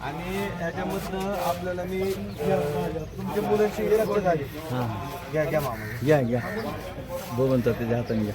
आणि ह्याच्यामधनं आपल्याला मी तुमच्या मुलांची झाली घ्या घ्या मामा. घ्या घ्या. बघून त्याच्या हाताने घ्या.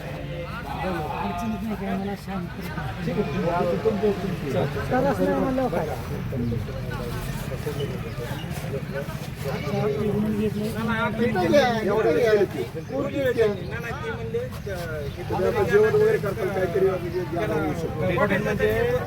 बरं माझ्यासोबत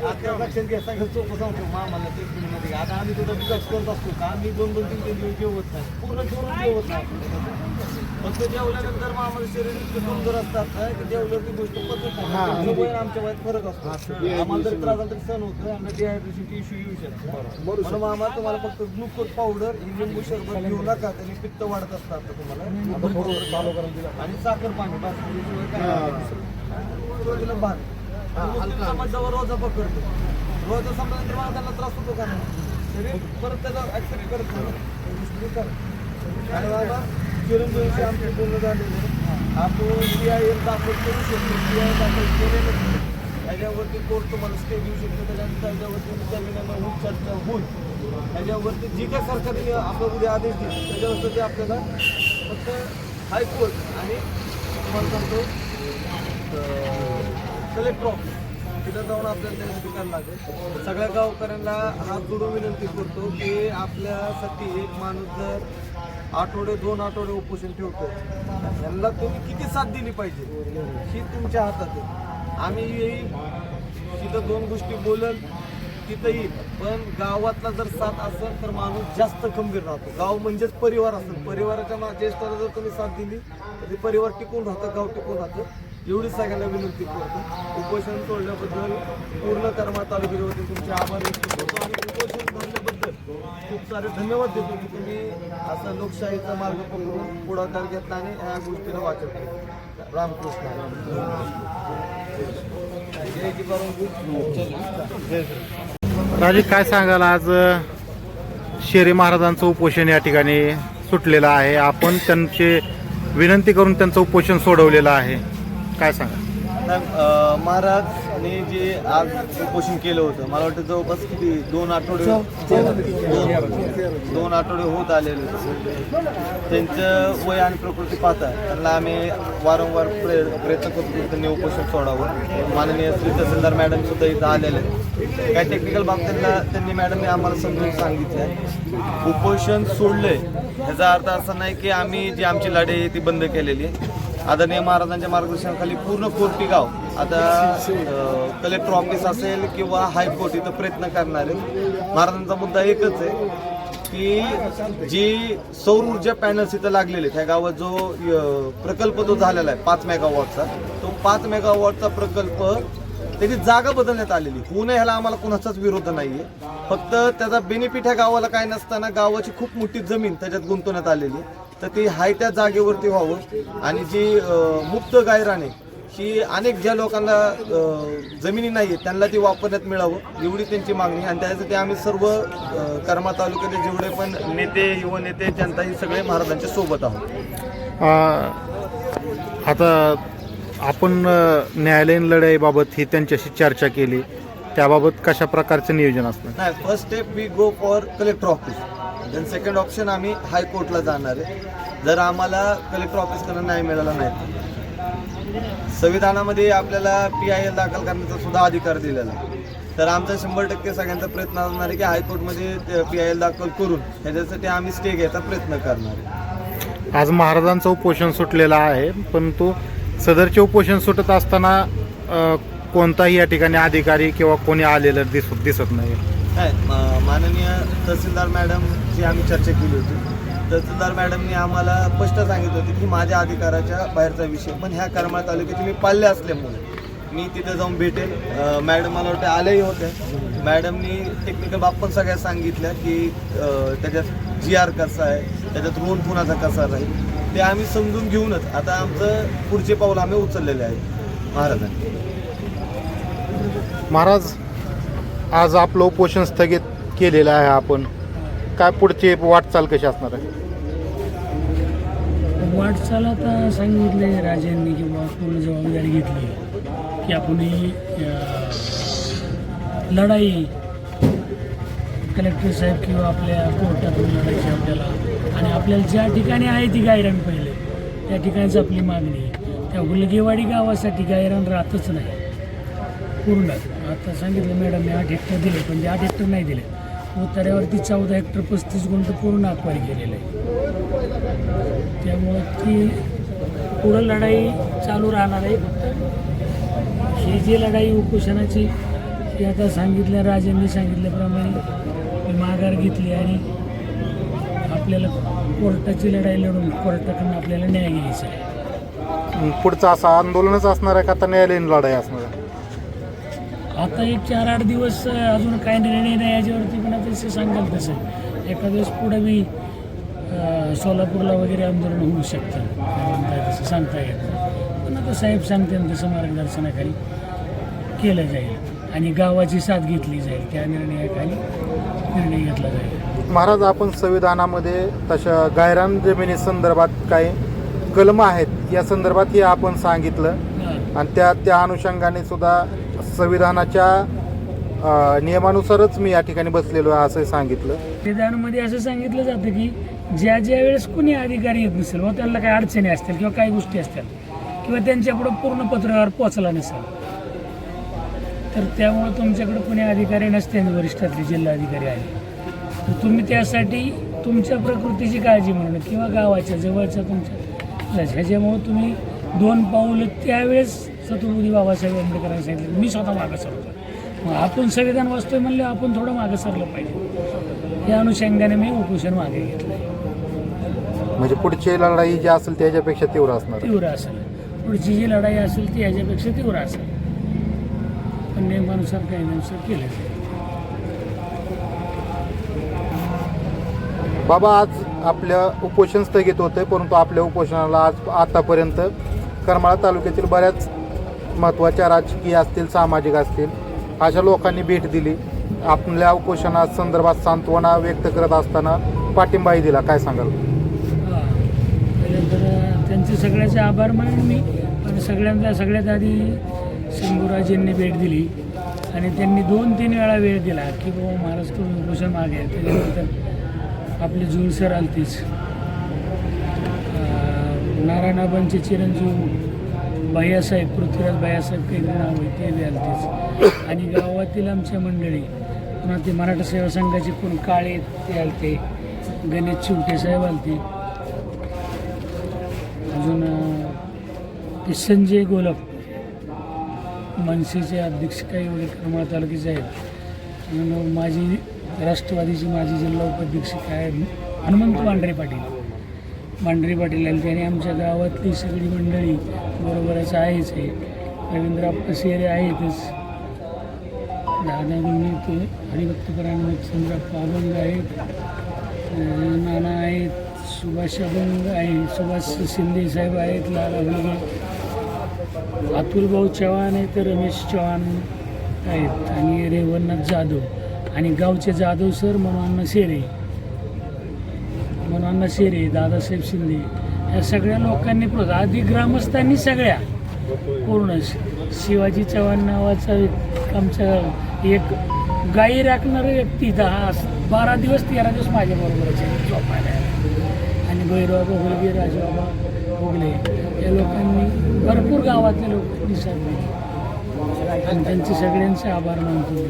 आता लक्षात घ्या सगळं चोख सांगतो मामाला ते मध्ये आता आम्ही तिथं विकास करत असतो का? आम्ही दोन दोन तीन तीन दिवस जेवत नाही. पूर्ण जेवण जेवत नाही. फक्त जेवल्यानंतर मामाचं शरीर इतके कमजोर असतात ना की जेवलं ती गोष्ट पचत नाही आमच्या वय आणि आमच्या वयात फरक असतो. आम्हाला जरी त्रास झाला तरी सण होतं आणि डिहायड्रेशनची इश्यू येऊ शकतो. म्हणून मामा तुम्हाला फक्त ग्लुकोज पावडर ही लिंबू सरबत घेऊ नका त्याने पित्त वाढत असतं आता तुम्हाला. आणि साखर पाणी बस त्याच्याशिवाय काय नाही. सुरुवातीला भात. समाजावर रोजा पकडतो. रोजा संपल्यानंतर मला त्यांना त्रास होतो का नाही? शरीर परत त्याचा ऍक्सेप्ट करत नाही. करा. आणि बाबा चिरंजीवीशी आमचे पूर्ण झालेले आपण सी आय एल दाखल करू शकतो सी आय दाखल केलेलं त्याच्यावरती कोर्ट तुम्हाला स्टे देऊ शकतो. त्याच्यानंतर त्याच्यावरती जमिनीनं होऊन चर्चा होईल त्याच्यावरती जी काय सरकारने आपलं उद्या आदेश देईल त्याच्यावरती आपल्याला फक्त हायकोर्ट आणि तुम्हाला सांगतो कलेक्टर ऑफिस तिथं जाऊन आपल्याला त्यासाठी करायला लागेल. सगळ्या गावकऱ्यांना हात जोडून विनंती करतो की आपल्यासाठी एक माणूस जर आठवडे दोन आठवडे उपोषण ठेवतो यांना तुम्ही किती साथ दिली पाहिजे? ही तुमच्या हातात आहे. आम्ही येईल तिथं दोन गोष्टी बोलल तिथं येईल. पण गावातला जर साथ असेल तर माणूस जास्त खंबीर राहतो. गाव म्हणजेच परिवार असेल. परिवाराच्या ज्येष्ठाला जर तुम्ही साथ दिली तर ते परिवार टिकून राहतं गाव टिकून राहतं. एवढी सगळ्यांना विनंती करतो. उपोषण सोडल्याबद्दल पूर्ण कर्मा तालुक्यावरती तुमचे आभार व्यक्त करतो. आणि उपोषण धरल्याबद्दल खूप सारे धन्यवाद देतो की तुम्ही असं लोकशाहीचा मार्ग पकडून पुढाकार घेतला आणि ह्या गोष्टीला वाचत केलं. रामकृष्ण. राजे काय सांगाल आज शेरे महाराजांचं उपोषण या ठिकाणी सुटलेलं आहे. आपण त्यांची विनंती करून त्यांचं उपोषण सोडवलेलं आहे. काय सांगा महाराज महाराजने जे आज उपोषण केलं होतं मला वाटतं जवळपास किती दोन आठवडे दोन आठवडे होत आलेले होते. त्यांचं वय आणि प्रकृती पाहता त्यांना आम्ही वारंवार प्रे प्रयत्न करतो की त्यांनी उपोषण सोडावं. माननीय श्री तहसीलदार मॅडम सुद्धा इथं आलेले आहेत. काही टेक्निकल बाब त्यांना त्यांनी मॅडमने आम्हाला समजून सांगितलं उपोषण सोडलंय. ह्याचा अर्थ असा नाही की आम्ही जी आमची लढाई आहे ती बंद केलेली आहे. आदरणीय महाराजांच्या मार्गदर्शनाखाली पूर्ण कोर्टी गाव आता कलेक्टर ऑफिस असेल किंवा हायकोर्ट इथं प्रयत्न करणार आहे महाराजांचा मुद्दा एकच आहे की जी सौर ऊर्जा पॅनल्स इथं लागलेले आहेत ह्या गावात जो प्रकल्प जो झालेला आहे पाच मेगावॉटचा तो पाच मेगावॉटचा प्रकल्प त्याची जागा बदलण्यात आलेली होऊ नये ह्याला आम्हाला कोणाचाच विरोध नाहीये. फक्त त्याचा बेनिफिट ह्या गावाला काय नसताना गावाची खूप मोठी जमीन त्याच्यात गुंतवण्यात आलेली तर ती हाय त्या जागेवरती व्हावं. आणि जी मुक्त गायराने ही अनेक ज्या लोकांना जमिनी नाही आहेत त्यांना ती वापरण्यात मिळावं एवढी त्यांची मागणी आणि त्यासाठी आम्ही सर्व करमा तालुक्यातले जेवढे पण नेते युवा नेते जनता ही सगळे महाराजांच्या सोबत आहोत. आता आपण न्यायालयीन लढाईबाबत ही त्यांच्याशी चर्चा केली. त्याबाबत कशा प्रकारचं नियोजन असणार? नाही first step we go for collector office then second option आम्ही हायकोर्टला जाणार आहे. जर आम्हाला कलेक्टर ऑफिसकडनं नाही मिळाला नाही तर. संविधानामध्ये आपल्याला पी आय एल दाखल करण्याचा सुद्धा अधिकार दिलेला आहे. तर आमचा शंभर टक्के सगळ्यांचा प्रयत्न असणार आहे की हायकोर्टमध्ये पी आय एल दाखल करून ह्याच्यासाठी आम्ही स्टे घ्यायचा प्रयत्न करणार आहे. आज महाराजांचं उपोषण सुटलेलं आहे परंतु सदरचे उपोषण सुटत असताना कोणताही या ठिकाणी अधिकारी किंवा कोणी आलेलं दिसत दिसत नाही. माननीय तहसीलदार मॅडमची आम्ही चर्चा केली होती. तहसीलदार मॅडमनी आम्हाला स्पष्ट सांगितलं होतं की माझ्या अधिकाराच्या बाहेरचा विषय पण ह्या करमाळ तालुक्याचे मी पाल्ले असल्यामुळे मी तिथे जाऊन भेटेल मॅडम मला वाटतं आलेही होते मॅडमनी टेक्निकल बाब पण सगळ्या सांगितल्या की त्याच्यात जी आर कसा आहे त्याच्यात रोन कुणाचा कसा राहील ते आम्ही समजून घेऊनच. आता आमचं पुढचे पाऊल आम्ही उचललेले आहे महाराजांनी. महाराज आज आपलं उपोषण स्थगित. केलेला आहे आपण. काय पुढची वाटचाल कशी असणार आहे? वाटचाल आता सांगितले राजांनी किंवा पूर्ण जबाबदारी घेतली की आपण ही लढाई कलेक्टर साहेब किंवा आपल्या कोर्टातून लढायची आपल्याला. आणि आपल्याला ज्या ठिकाणी आहे ती गायरान पहिले. त्या ठिकाणीच आपली मागणी त्या हुलगेवाडी गावासाठी गायरान राहतच नाही. पूर्ण. आता सांगितलं मॅडमने आठ हेक्टर दिले पण ते आठ हेक्टर नाही दिले. उतार्यावरती चौदा हेक्टर पस्तीस गुंठ पूर्ण आकवारी केलेलं आहे. त्यामुळं ती पुढं लढाई चालू राहणार आहे. फक्त ही जी लढाई उपोषणाची ती आता सांगितल्या राजांनी सांगितल्याप्रमाणे माघार घेतली आणि आपल्याला कोर्टाची लढाई लढून कोर्टाकडून आपल्याला न्याय घ्यायचा आहे. पुढचं असं आंदोलनच असणार आहे का? आता न्यायालयीन लढाई असणार आहे. आता एक चार आठ दिवस अजून काही निर्णय नाही याच्यावरती पण आता तसं सांगाल तसं एका दिवस पुढे मी सोलापूरला वगैरे आंदोलन होऊ शकतं काय तसं सांगता येत. पण आता साहेब सांगते तसं मार्गदर्शनाखाली केलं जाईल आणि गावाची साथ घेतली जाईल त्या निर्णयाखाली निर्णय घेतला जाईल महाराज आपण संविधानामध्ये तशा गायरान जमिनी संदर्भात काही कलम आहेत या संदर्भात हे आपण सांगितलं. आणि त्या त्या अनुषंगाने सुद्धा संविधानाच्या नियमानुसारच मी या ठिकाणी बसलेलो आहे असं सांगितलं. संविधानामध्ये असं सांगितलं जातं की ज्या ज्या वेळेस कुणी अधिकारी येत नसेल व त्यांना काही अडचणी असतील किंवा काही गोष्टी असतील किंवा त्यांच्याकडं पूर्ण पत्रावर पोचला नसेल तर त्यामुळं तुमच्याकडे कुणी अधिकारी नसते वरिष्ठातले जिल्हाधिकारी आहे तर तुम्ही त्यासाठी तुमच्या प्रकृतीची काळजी म्हणून किंवा गावाच्या जवळच्या तुमच्या ह्याच्यामुळं तुम्ही दोन पाऊल त्यावेळेस सतुबुद्धी बाबासाहेब आंबेडकरांनी सांगितलं. मी स्वतः मागं सरतो मग आपण संविधान वाचतोय म्हणले आपण थोडं मागं सरलं पाहिजे. या अनुषंगाने मी उपोषण मागे घेतलं म्हणजे पुढची लढाई जी असेल त्याच्यापेक्षा तीव्र असणार. तीव्र असेल. पुढची जी लढाई असेल ती याच्यापेक्षा तीव्र असेल. पण नियमानुसार कायद्यानुसार केलं जाईल. बाबा आज आपलं उपोषण स्थगित होतं परंतु आपल्या उपोषणाला आज आतापर्यंत करमाळा तालुक्यातील बऱ्याच महत्त्वाच्या राजकीय असतील सामाजिक असतील अशा लोकांनी भेट दिली. आपल्या उपोषणा संदर्भात सांत्वना व्यक्त करत असताना पाठिंबाही दिला. काय सांगाल? त्यांचे सगळ्याचे आभार मानेन मी पण सगळ्यांना सगळ्यात आधी शंभूराजेंनी भेट दिली. आणि त्यांनी दोन तीन वेळा वेळ दिला की बाबा महाराष्ट्र उपोषण मागे त्याच्यानंतर आपले जुळसर आलतीच. नारायणाबांचे चिरंजीव भैयासाहेब पृथ्वीराज भैयासाहेब काही नाव आहे ते बी आलतेच आणि गावातील आमच्या मंडळी पुन्हा ते मराठा सेवा संघाचे कोण काळे ते आलते. गणेश चिवटे साहेब आलते. अजून ते संजय गोलप मनसेचे अध्यक्ष काही वगैरे करमाळा तालुक्याचे आहेत. माझी राष्ट्रवादीची माजी जिल्हा उपाध्यक्ष काय हनुमंत पांढरे पाटील. मांढरी पाटील यांची आणि आमच्या गावातली सगळी मंडळी बरोबरच आहेच आहे रवींद्र शेरे आहेतच. दादा गुन्हे ते हरिभक्तपरायण चंद्रप्पा अभंग आहेत नाना आहेत सुभाष अभंग आहे सुभाष शिंदे साहेब आहेत लाल अभंग अतुल भाऊ चव्हाण आहेत रमेश चव्हाण आहेत आणि रेवणनाथ जाधव. आणि गावचे जाधव सर मनोअण्णा शेरे मनोअण्णा शेरे दादासाहेब शिंदे या सगळ्या लोकांनी आधी ग्रामस्थांनी सगळ्या. पूर्ण शिवाजी चव्हाण नावाचा एक आमचा एक गाई राखणारा व्यक्ती दहा बारा दिवस तेरा दिवस माझ्याबरोबर आहे. झोपायला आणि भैरवाबा होलगे राजबाबा होगले या लोकांनी भरपूर गावातल्या लोकांनी साथ आणि त्यांचे सगळ्यांचे आभार मानतो